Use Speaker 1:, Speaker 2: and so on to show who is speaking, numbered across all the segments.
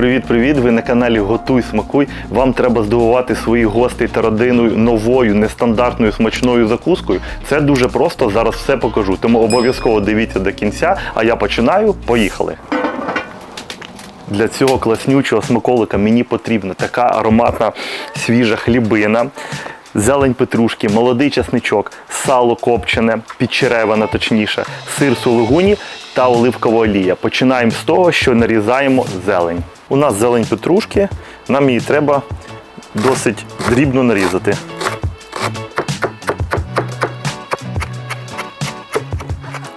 Speaker 1: привіт-привіт! Ви на каналі Готуй Смакуй. Вам треба здивувати своїх гостей та родину новою, нестандартною смачною закускою. Це дуже просто. Зараз все покажу. Тому обов'язково дивіться до кінця. А я починаю. Поїхали! Для цього класнючого смаколика мені потрібна така ароматна свіжа хлібина, зелень петрушки, молодий часничок, сало копчене, підчереване точніше, сир сулугуні та оливкова олія. Починаємо з того, що нарізаємо зелень. У нас зелень петрушки, нам її треба досить дрібно нарізати.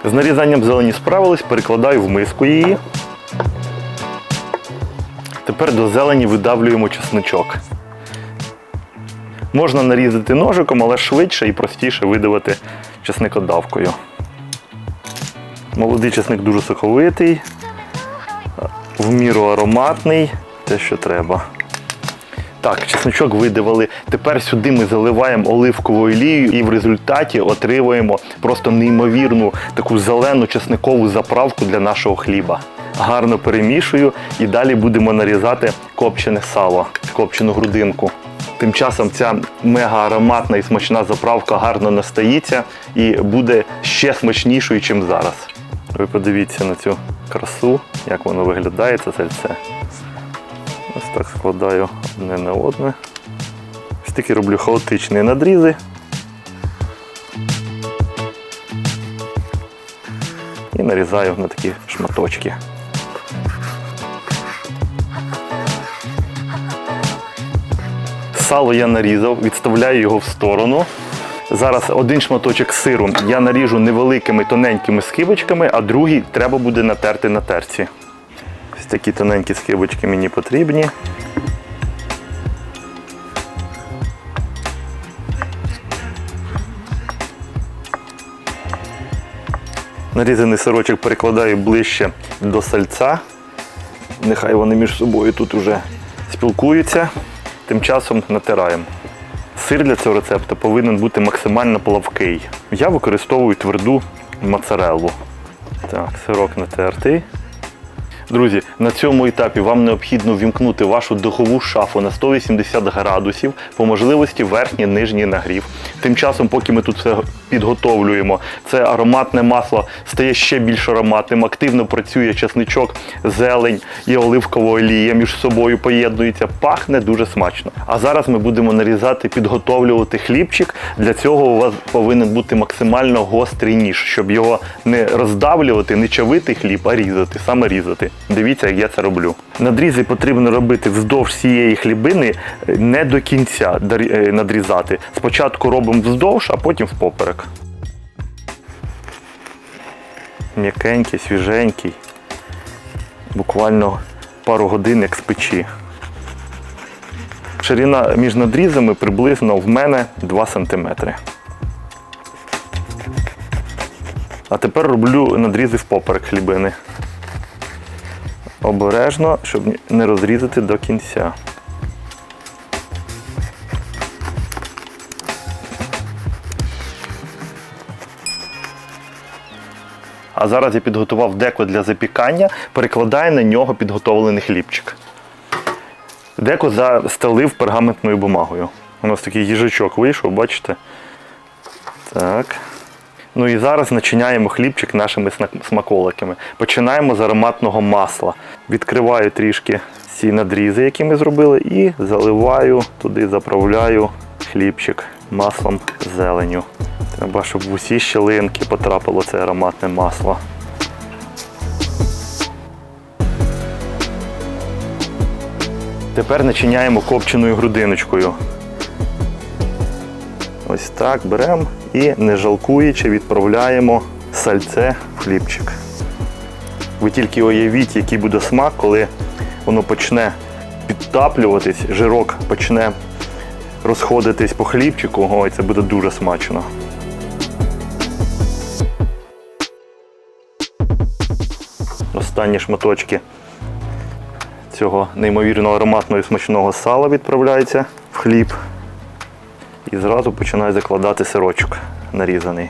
Speaker 1: З нарізанням зелені справились, перекладаю в миску її. Тепер до зелені видавлюємо чесничок. Можна нарізати ножиком, але швидше і простіше видавити чесникодавкою. Молодий чесник дуже соковитий, в міру ароматний, те, що треба. Так, чесночок видавали. Тепер сюди ми заливаємо оливковою олією і в результаті отримуємо просто неймовірну таку зелену чесникову заправку для нашого хліба. Гарно перемішую і далі будемо нарізати копчене сало, копчену грудинку. Тим часом ця мега ароматна і смачна заправка гарно настається і буде ще смачнішою, ніж зараз. Ви подивіться на цю красу, як воно виглядає, це сальце. Ось так складаю одне на одне. Ось такі роблю хаотичні надрізи. І нарізаю на такі шматочки. Сало я нарізав, відставляю його в сторону. Зараз один шматочок сиру я наріжу невеликими тоненькими скибочками, а другий треба буде натерти на терці. Ось такі тоненькі скибочки мені потрібні. Нарізаний сирочок перекладаю ближче до сальця. Нехай вони між собою тут уже спілкуються. Тим часом натираємо. Сир для цього рецепту повинен бути максимально плавкий. Я використовую тверду моцареллу. Так, сирок натертий. Друзі, на цьому етапі вам необхідно вімкнути вашу духову шафу на 180 градусів, по можливості верхній нижній нагрів. Тим часом, поки ми тут все підготовлюємо, це ароматне масло стає ще більш ароматним, активно працює чесничок, зелень і оливкова олія між собою поєднуються, пахне дуже смачно. А зараз ми будемо нарізати, підготовлювати хлібчик. Для цього у вас повинен бути максимально гострий ніж, щоб його не роздавлювати, не чавити хліб, а різати, саме різати. Дивіться, як я це роблю. Надрізи потрібно робити вздовж цієї хлібини е, не до кінця е, надрізати. Спочатку робимо вздовж, а потім впоперек. М'якенький, свіженький. Буквально пару годин як з печі. Ширина між надрізами приблизно в мене 2 см. А тепер роблю надрізи впоперек хлібини. Обережно, щоб не розрізати до кінця. А зараз я підготував деко для запікання, перекладаю на нього підготовлений хлібчик. Деко застелив пергаментною бумагою. У нас такий їжачок вийшов, бачите? Так. Ну і зараз начиняємо хлібчик нашими смаколиками. Починаємо з ароматного масла. Відкриваю трішки ці надрізи, які ми зробили, і заливаю туди, заправляю хлібчик маслом зеленю. Треба, щоб в усі щелинки потрапило це ароматне масло. Тепер начиняємо копченою грудиночкою. Ось так беремо і не жалкуючи відправляємо сальце в хлібчик. Ви тільки уявіть, який буде смак, коли воно почне підтаплюватись, жирок почне розходитись по хлібчику. Ой, це буде дуже смачно. Останні шматочки цього неймовірно ароматного і смачного сала відправляються в хліб. І зразу починаю закладати сирочок нарізаний.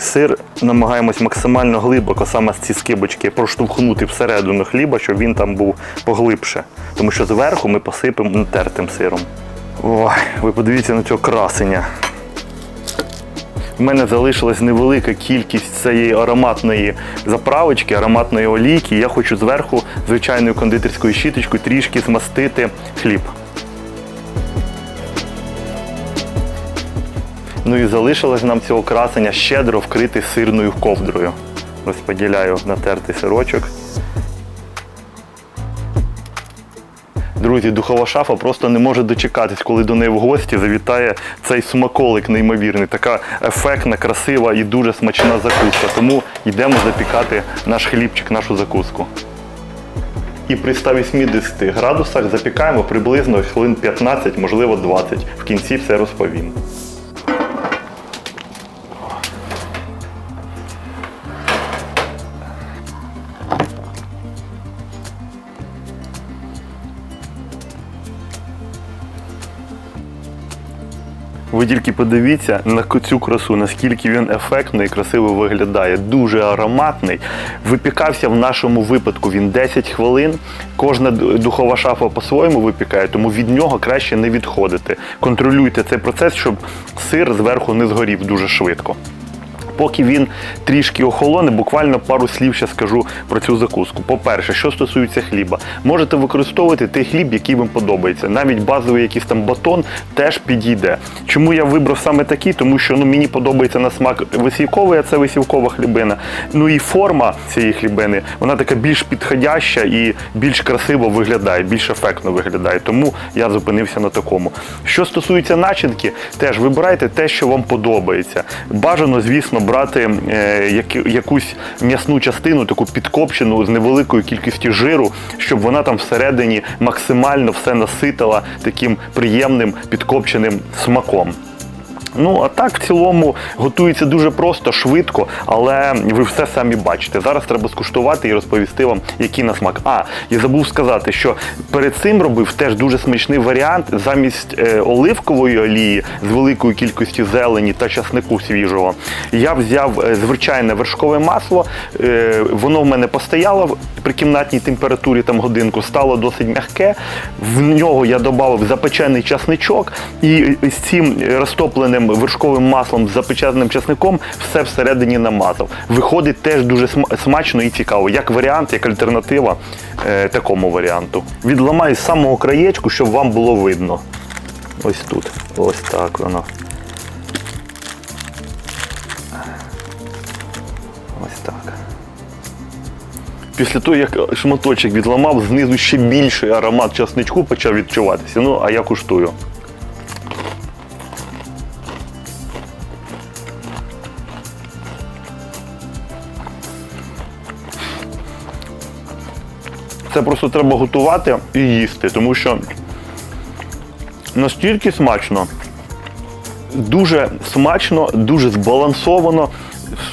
Speaker 1: сир намагаємось максимально глибоко, саме з ці скибочки, проштовхнути всередину хліба, щоб він там був поглибше. Тому що зверху ми посипемо натертим сиром. Ой, ви подивіться на цього красення. У мене залишилась невелика кількість цієї ароматної заправочки, ароматної олійки. Я хочу зверху звичайною кондитерською щіточкою трішки змастити хліб. Ну і залишилось нам цього красення щедро вкрити сирною ковдрою. Ось поділяю натертий сирочок. Друзі, духова шафа просто не може дочекатись, коли до неї в гості завітає цей смаколик неймовірний. Така ефектна, красива і дуже смачна закуска. Тому йдемо запікати наш хлібчик, нашу закуску. І при 180 градусах запікаємо приблизно хвилин 15, можливо 20. В кінці все розповім. Ви тільки подивіться на цю красу, наскільки він ефектно і красиво виглядає. Дуже ароматний. Випікався в нашому випадку він 10 хвилин. Кожна духова шафа по-своєму випікає, тому від нього краще не відходити. Контролюйте цей процес, щоб сир зверху не згорів дуже швидко. Поки він трішки охолоне, буквально пару слів ще скажу про цю закуску. По-перше, що стосується хліба, можете використовувати той хліб, який вам подобається. Навіть базовий якийсь там батон теж підійде. Чому я вибрав саме такий? Тому що ну, мені подобається на смак висівковий, а це висівкова хлібина. Ну і форма цієї хлібини, вона така більш підходяща і більш красиво виглядає, більш ефектно виглядає. Тому я зупинився на такому. Що стосується начинки, теж вибирайте те, що вам подобається. Бажано, звісно, брати е, як- якусь м'ясну частину, таку підкопчену з невеликою кількістю жиру, щоб вона там всередині максимально все наситила таким приємним підкопченим смаком. Ну, а так в цілому готується дуже просто, швидко, але ви все самі бачите. Зараз треба скуштувати і розповісти вам, який на смак. А, і забув сказати, що перед цим робив теж дуже смачний варіант замість е, оливкової олії з великою кількістю зелені та часнику свіжого. Я взяв е, звичайне вершкове масло. Е, воно в мене постояло при кімнатній температурі там годинку, стало досить м'яке. В нього я додав запечений часничок і з цим розтопленим вершковим маслом з запеченим часником все всередині намазав. Виходить теж дуже смачно і цікаво, як варіант, як альтернатива е, такому варіанту. Відламаю з самого краєчку, щоб вам було видно. Ось тут. Ось так воно. Ось так. Після того, як шматочок відламав, знизу ще більший аромат часничку почав відчуватися. Ну, а я куштую. Це просто треба готувати і їсти, тому що настільки смачно, дуже смачно, дуже збалансовано.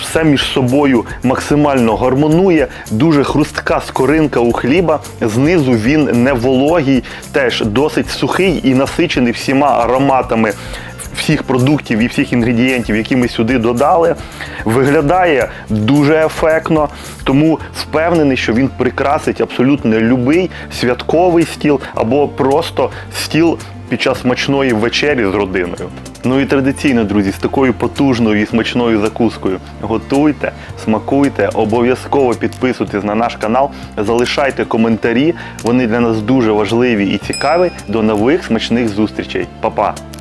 Speaker 1: Все між собою максимально гармонує, дуже хрустка скоринка у хліба. Знизу він не вологий, теж досить сухий і насичений всіма ароматами всіх продуктів і всіх інгредієнтів, які ми сюди додали. Виглядає дуже ефектно, тому впевнений, що він прикрасить абсолютно любий святковий стіл або просто стіл під час смачної вечері з родиною. Ну і традиційно, друзі, з такою потужною і смачною закускою готуйте, смакуйте, обов'язково підписуйтесь на наш канал, залишайте коментарі. Вони для нас дуже важливі і цікаві. До нових смачних зустрічей. Па-па!